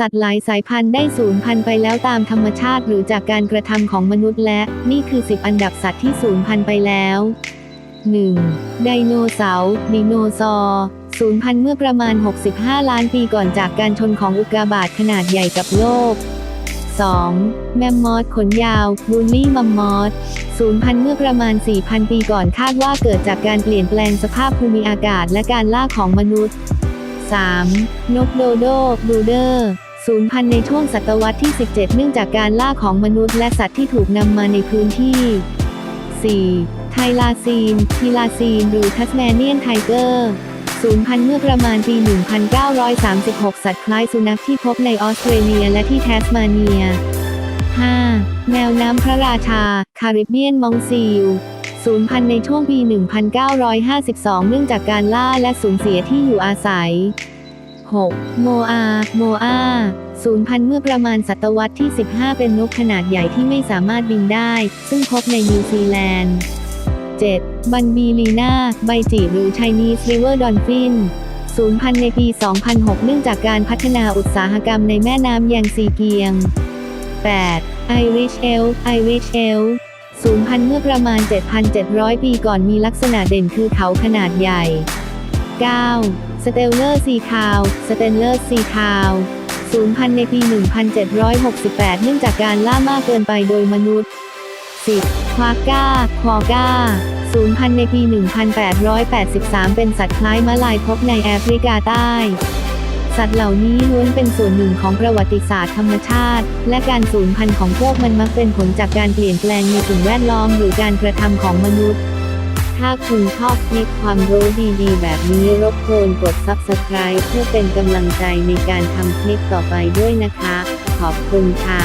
สัตว์หลายสายพันธุ์ได้สูญพันธุ์ไปแล้วตามธรรมชาติหรือจากการกระทำของมนุษย์และนี่คือ 10 อันดับสัตว์ที่สูญพันธุ์ไปแล้ว 1. ไดโนเสาร์ดิโนซอร์สูญพันธุ์เมื่อประมาณ 65 ล้านปีก่อนจากการชนของอุกกาบาตขนาดใหญ่กับโลก 2. แมมมอสขนยาวบูลลี่มัมมอสสูญพันธุ์เมื่อประมาณ 4,000 ปีก่อนคาดว่าเกิดจากการเปลี่ยนแปลงสภาพภูมิอากาศและการล่าของมนุษย์ 3. นกโดโดบูเดอร์ สูญพันธุ์ในช่วงศตวรรษที่ 17 เนื่องจากการล่าของมนุษย์และสัตว์ที่ถูกนำมาในพื้นที่ 4. ไทลาซีน ทีลาซีน หรือทัสแมเนียนไทเกอร์สูญพันธุ์เมื่อประมาณปี 1936 สัตว์คล้ายสุนัขที่พบในออสเตรเลียและที่แทสมาเนีย 5. แมวน้ำพระราชา คาริบเบียนมองซีลสูญพันธุ์ในช่วงปี 1952 เนื่องจากการล่าและสูญเสียที่อยู่อาศัย 6. โมอา โมอาสูญพันธุ์เมื่อประมาณศตวรรษที่ 15 เป็นนกขนาดใหญ่ที่ไม่สามารถบินได้ ซึ่งพบในนิวซีแลนด์ 7. บันบีลีนาไบจิหรือ Chinese River Dolphin สูญพันธุ์ในปี 2006 เนื่องจากการพัฒนาอุตสาหกรรมในแม่น้ำแยงซีเกียง 8. Irish Elk Irish Elk สูญพันธุ์เมื่อประมาณ 7,700 ปีก่อนมีลักษณะเด่นคือเขาขนาดใหญ่ 9. สเตลเลอร์ซีคาว สเตนเลอร์ซีคาวสูญพันธุ์ในปี 1768 เนื่องจากการล่ามากเกินไปโดยมนุษย์ 10. ควาก้า ควอก้าสูญพันธุ์ในปี 1883 เป็นสัตว์คล้ายมาลายพบในแอฟริกาใต้ สัตว์เหล่านี้ล้วนเป็นส่วนหนึ่งของประวัติศาสตร์ธรรมชาติ และการสูญพันธุ์ของพวกมันมักเป็นผลจากการเปลี่ยนแปลงในสิ่งแวดล้อมหรือการกระทำของมนุษย์ ถ้าคุณชอบคลิปความรู้ดีๆ แบบนี้รบกวนกด Subscribe เพื่อเป็นกำลังใจในการทำคลิปต่อไปด้วยนะคะ ขอบคุณค่ะ